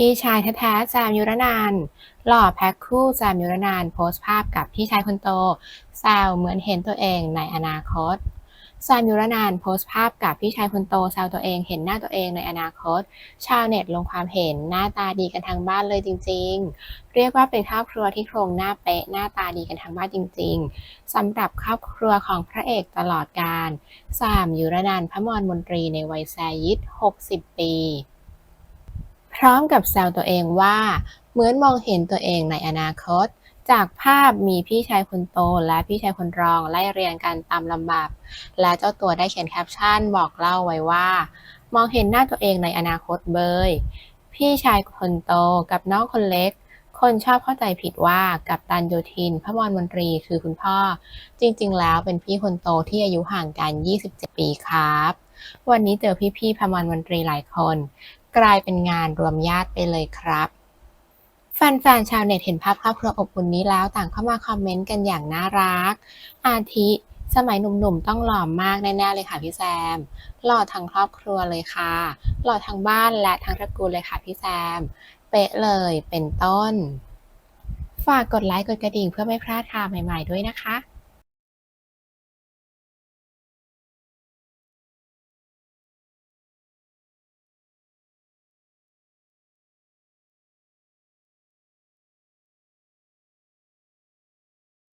พี่ชายแท้ๆแซมยุรนานหล่อแพ็คคู่แซมยุรนานโพสต์ภาพกับพี่ชายคนโตแซวเหมือนเห็นตัวเองในอนาคตแซมยุรนานโพสต์ภาพกับพี่ชายคนโตแซวตัวเองเห็นหน้าตัวเองในอนาคต ชาวเน็ตลงความเห็นหน้าตาดีกันทั้งบ้านเลยจริง ๆ เรียกว่าเป็นครอบครัวที่โครงหน้าเป๊ะหน้าตาดีกันทั้งบ้านจริง ๆสำหรับครอบครัวของพระเอกตลอดกาลแซมยุรนันพระมรมนตรีในวัยแซยิด60 ปี พร้อมกับแซวตัวเองว่า เหมือนมองเห็นตัวเองในอนาคต จากภาพมีพี่ชายคนโตและพี่ชายคนรองไล่เรียงกันตามลำดับ และเจ้าตัวได้เขียนแคปชั่นบอกเล่าไว้ว่า มองเห็นหน้าตัวเองในอนาคตเบยพี่ชายคนโตกับน้องคนเล็ก คนชอบเข้าใจผิดว่ากับตันโยธินพระมรมนตรีคือคุณพ่อ จริงๆ แล้วเป็นพี่คนโตที่อายุห่างกัน 27 ปีครับ วันนี้เจอพี่ๆพระมรมนตรีหลายคน กลายเป็นงานรวมญาติไปเลยครับแฟนๆ ชาวเน็ตเห็นภาพครอบครัวอบอุ่นนี้แล้วต่างเข้ามาคอมเมนต์กันอย่างน่ารัก อาทิ สมัยหนุ่มๆ ต้องหล่อมากแน่ๆเลยค่ะพี่แซม หล่อทั้งครอบครัวเลยค่ะ หล่อทั้งบ้านและทั้งตระกูลเลยค่ะพี่แซม เป๊ะเลยเป็นต้น ฝากกดไลค์กดกระดิ่งเพื่อไม่พลาดข่าวใหม่ๆด้วยนะคะ